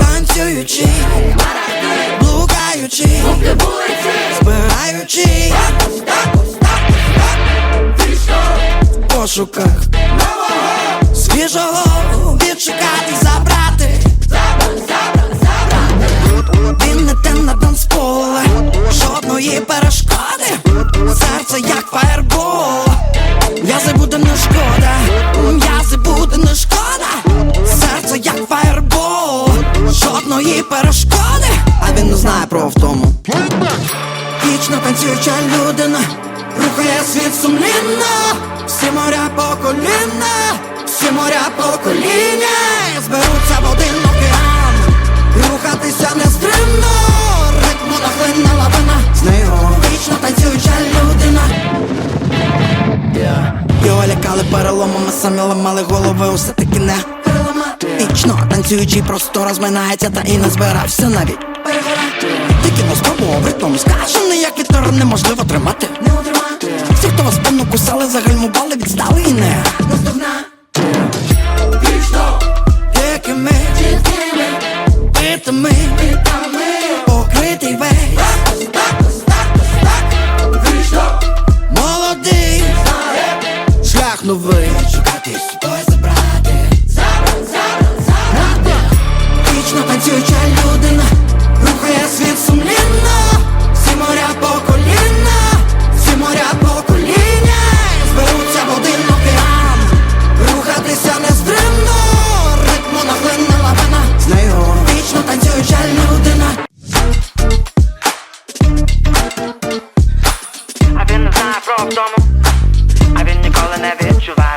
Танцюючи, блукаючи, збираючи в пошуках свіжого відшукати, забрати. Він не те на танцполе, жодної перешкоди. Серце як фаербол, м'язи буде не шкода, м'язи буде не шкода, серце як фаербол, жодної перешкоди, а він не знає про втому. Вічно танцююча людина, рухає світ сумлінно, всі моря по коліна, всі моря по коліна, переломами, самі ламали голови, усе таки не Вічно танцюючий просто розминається та і не збирався навіть. Тільки не спробував ритмом скажений, як вітер неможливо тримати. Всі, хто вас певно кусали, загальмували, відстали і не Вічно Якими Битими Покритий весь час новий Шукати бой забрати. Забрати, забрати, забрати Вічно танцююча людина. Рухає світ сумлінно. Всі моря по коліна. Всі моря по коліна. Зберуться в один океан. Рухатися нестримно Ритму наглинна лавина. З нею Вічно танцююча людина. А він не знає про вдома не відчуває.